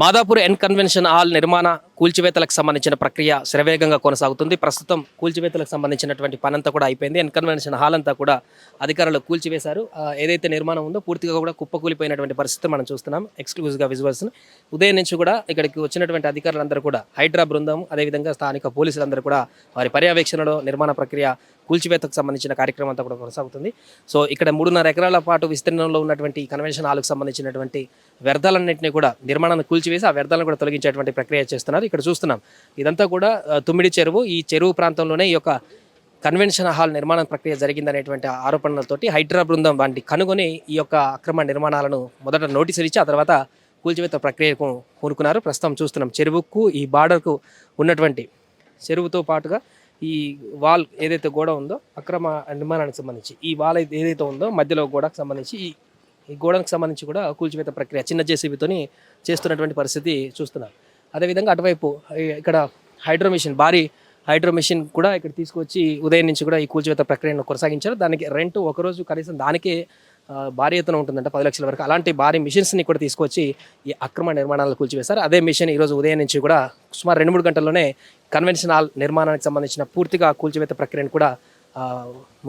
Madhapur N convention hall నిర్మాణ కూల్చివేతలకు సంబంధించిన ప్రక్రియ శరవేగంగా కొనసాగుతుంది. ప్రస్తుతం కూల్చివేతలకు సంబంధించినటువంటి పనంతా కూడా అయిపోయింది. ఎన్ కన్వెన్షన్ హాల్ అంతా కూడా అధికారులు కూల్చివేశారు. ఏదైతే నిర్మాణం ఉందో పూర్తిగా కూడా కుప్పకూలిపోయినటువంటి పరిస్థితి మనం చూస్తున్నాం. ఎక్స్క్లూజివ్గా విజువల్స్ ఉదయం నుంచి కూడా ఇక్కడికి వచ్చినటువంటి అధికారులందరూ కూడా హైడ్రా బృందం అదేవిధంగా స్థానిక పోలీసులందరూ కూడా వారి పర్యవేక్షణలో నిర్మాణ ప్రక్రియ కూల్చివేతకు సంబంధించిన కార్యక్రమం అంతా కూడా కొనసాగుతుంది. సో ఇక్కడ మూడున్నర ఎకరాల పాటు విస్తీర్ణంలో ఉన్నటువంటి కన్వెన్షన్ హాల్కు సంబంధించినటువంటి వ్యర్థాలన్నింటినీ కూడా నిర్మాణాన్ని కూల్చివేసి ఆ వ్యర్థాలను కూడా తొలగించేటువంటి ప్రక్రియ చేస్తున్నారు. ఇక్కడ చూస్తున్నాం ఇదంతా కూడా తుమ్మిడి చెరువు ఈ చెరువు ప్రాంతంలోనే ఈ యొక్క కన్వెన్షన్ హాల్ నిర్మాణ ప్రక్రియ జరిగిందనేటువంటి ఆరోపణలతోటి హైడ్రా బృందం వాటిని కనుగొని ఈ యొక్క అక్రమ నిర్మాణాలను మొదట నోటీసులు ఇచ్చి ఆ తర్వాత కూల్చివేత ప్రక్రియకు కూరుకున్నారు ప్రస్తుతం చూస్తున్నాం చెరువుకు ఈ బార్డర్కు ఉన్నటువంటి చెరువుతో పాటుగా ఈ వాల్ ఏదైతే గోడ ఉందో అక్రమ నిర్మాణానికి సంబంధించి ఈ వాల్ అయితే ఏదైతే ఉందో మధ్యలో గోడకు సంబంధించి ఈ ఈ గోడకు సంబంధించి కూడా కూల్చివేత ప్రక్రియ చిన్న జేసీబీతోని చేస్తున్నటువంటి పరిస్థితి చూస్తున్నాం. అదేవిధంగా అటువైపు ఇక్కడ హైడ్రో మిషన్ భారీ హైడ్రో మిషన్ కూడా ఇక్కడ తీసుకొచ్చి ఉదయం నుంచి కూడా ఈ కూల్చివేత ప్రక్రియను కొనసాగించారు. దానికి రెంట్ ఒకరోజు కనీసం దానికే భారీ ఎత్తున ఉంటుందంట పది లక్షల వరకు. అలాంటి భారీ మిషన్స్ని కూడా తీసుకొచ్చి ఈ అక్రమ నిర్మాణాలు కూల్చివేశారు. అదే మిషన్ ఈరోజు ఉదయం నుంచి కూడా సుమారు రెండు మూడు గంటల్లోనే కన్వెన్షన్ హాల్ నిర్మాణానికి సంబంధించిన పూర్తిగా కూల్చివేత ప్రక్రియను కూడా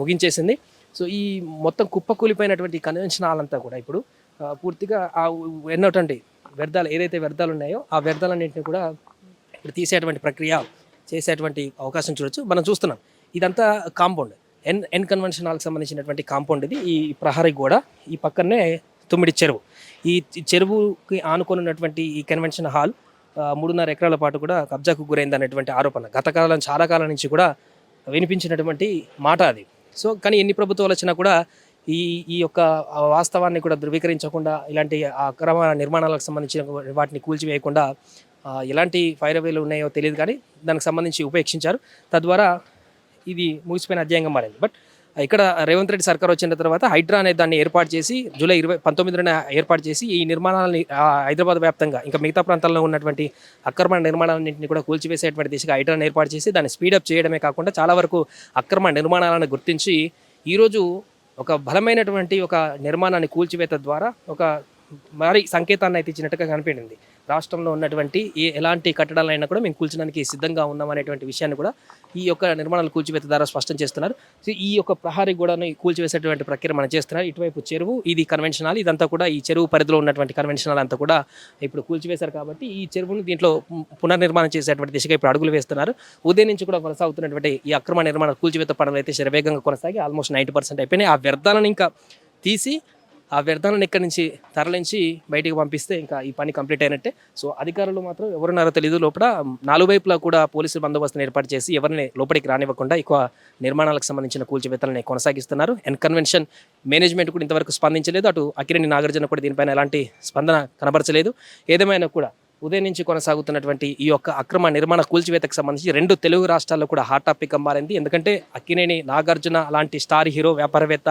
ముగించేసింది. సో ఈ మొత్తం కుప్పకూలిపోయినటువంటి కన్వెన్షన్ హాల్ అంతా కూడా ఇప్పుడు పూర్తిగా ఆ ఎన్నోటండి వ్యర్థాలు ఏదైతే వ్యర్థాలు ఉన్నాయో ఆ వ్యర్థాలన్నింటినీ కూడా ఇప్పుడు తీసేటువంటి ప్రక్రియ చేసేటువంటి అవకాశం చూడొచ్చు. మనం చూస్తున్నాం. ఇదంతా కాంపౌండ్. ఎన్ ఎన్ కన్వెన్షన్ హాల్కి సంబంధించినటువంటి కాంపౌండ్ ఇది ఈ ప్రహరీ గోడ ఈ పక్కనే తుమ్మిడి చెరువు. ఈ చెరువుకి ఆనుకొని ఉన్నటువంటి ఈ కన్వెన్షన్ హాల్ మూడున్నర ఎకరాల పాటు కూడా కబ్జాకు గురైంది అనేటువంటి ఆరోపణ. గత కాలం చాలా కాలం నుంచి కూడా వినిపించినటువంటి మాట అది. సో కానీ ఎన్ని ప్రభుత్వాలు వచ్చినా కూడా ఈ ఈ యొక్క వాస్తవాన్ని కూడా ధృవీకరించకుండా ఇలాంటి అక్రమ నిర్మాణాలకు సంబంధించిన వాటిని కూల్చివేయకుండా ఎలాంటి ఫైర్ అవేలు ఉన్నాయో తెలియదు కానీ దానికి సంబంధించి ఉపేక్షించారు. తద్వారా ఇది ముగిసిపోయిన అధ్యాయంగా మారింది. బట్ ఇక్కడ రేవంత్ రెడ్డి సర్కార్ వచ్చిన తర్వాత హైడ్రా అనే దాన్ని ఏర్పాటు చేసి జూలై ఇరవై పంతొమ్మిదిన ఏర్పాటు చేసి ఈ నిర్మాణాలని హైదరాబాద్ వ్యాప్తంగా ఇంకా మిగతా ప్రాంతాల్లో ఉన్నటువంటి అక్రమ నిర్మాణాలన్నింటినీ కూడా కూల్చివేసేటువంటి దిశగా హైడ్రాని ఏర్పాటు చేసి దాన్ని స్పీడప్ చేయడమే కాకుండా చాలా వరకు అక్రమ నిర్మాణాలను గుర్తించి ఈరోజు ఒక బలమైనటువంటి ఒక నిర్మాణాన్ని కూల్చివేత ద్వారా ఒక భారీ సంకేతాన్ని అయితే ఇచ్చినట్టుగా కనిపించింది. రాష్ట్రంలో ఉన్నటువంటి ఏ ఎలాంటి కట్టడాలైనా కూడా మేము కూల్చడానికి సిద్ధంగా ఉన్నాం అనేటువంటి విషయాన్ని కూడా ఈ యొక్క నిర్మాణాలు కూల్చివేత ద్వారా స్పష్టం చేస్తున్నారు. సో ఈ యొక్క ప్రహారీ గోడను కూల్చివేసేటువంటి ప్రక్రియ మనం చేస్తున్నారు. ఇటువైపు చెరువు ఇది కన్వెన్షనల్ ఇదంతా కూడా ఈ చెరువు పరిధిలో ఉన్నటువంటి కన్వెన్షనల్ అంతా కూడా ఇప్పుడు కూల్చివేశారు కాబట్టి ఈ చెరువును దీంట్లో పునర్నిర్మాణం చేసేటువంటి దిశగా ఇప్పుడు అడుగులు వేస్తున్నారు. ఉదయం నుంచి కూడా కొనసాగుతున్నటువంటి ఈ అక్రమ నిర్మాణ కూల్చివేత పనులు అయితే శరవేగంగా కొనసాగి ఆల్మోస్ట్ నైంటీ పర్సెంట్ అయిపోయినాయి. ఆ వ్యర్థాలను ఇంకా తీసి ఆ వ్యర్థాలను ఇక్కడి నుంచి తరలించి బయటికి పంపిస్తే ఇంకా ఈ పని కంప్లీట్ అయినట్టే. సో అధికారులు మాత్రం ఎవరున్నారో తెలియదు లోపల నాలుగు వైపులా కూడా పోలీసులు బందోబస్తును ఏర్పాటు చేసి ఎవరిని లోపలికి రానివ్వకుండా ఎక్కువ నిర్మాణాలకు సంబంధించిన కూల్చివేతలని కొనసాగిస్తున్నారు. అండ్ కన్వెన్షన్ మేనేజ్మెంట్ కూడా ఇంతవరకు స్పందించలేదు. అటు అకిరణి నాగార్జున కూడా దీనిపైన ఎలాంటి స్పందన కనబరచలేదు. ఏదేమైనా కూడా ఉదయం నుంచి కొనసాగుతున్నటువంటి ఈ యొక్క అక్రమ నిర్మాణ కూల్చివేతకు సంబంధించి రెండు తెలుగు రాష్ట్రాల్లో కూడా హాట్ టాపిక్ మారింది ఎందుకంటే అక్కినేని నాగార్జున అలాంటి స్టార్ హీరో వ్యాపారవేత్త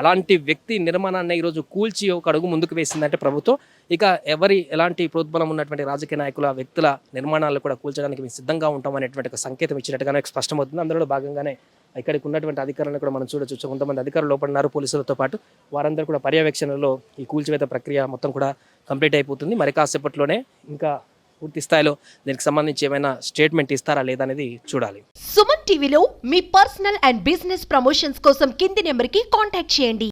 అలాంటి వ్యక్తి నిర్మాణాన్ని ఈరోజు కూల్చి ఒక అడుగు ముందుకు వేసిందంటే ప్రభుత్వం. ఇక ఎవరి ఎలాంటి ప్రోద్బలం ఉన్నటువంటి రాజకీయ నాయకుల వ్యక్తుల నిర్మాణాలు కూడా కూల్చడానికి మేము సిద్ధంగా ఉంటాం అనేటువంటి ఒక సంకేతం ఇచ్చినట్టుగానే స్పష్టమవుతుంది. అందులో భాగంగానే ఇక్కడికి ఉన్నటువంటి అధికారులను కూడా మనం చూడొచ్చు. కొంతమంది అధికారులు లోపల పోలీసులతో పాటు వారందరూ కూడా పర్యవేక్షణలో ఈ కూల్చివేత ప్రక్రియ మొత్తం కూడా కంప్లీట్ అయిపోతుంది. మరి కాసేపట్లోనే ఇంకా పూర్తి స్థాయిలో దీనికి సంబంధించి ఏమైనా స్టేట్మెంట్ ఇస్తారా లేదా అనేది చూడాలి. సుమన్ టీవీలో మీ పర్సనల్ అండ్ బిజినెస్ ప్రమోషన్స్ కోసం కింది నెంబర్కి కాంటాక్ట్ చేయండి.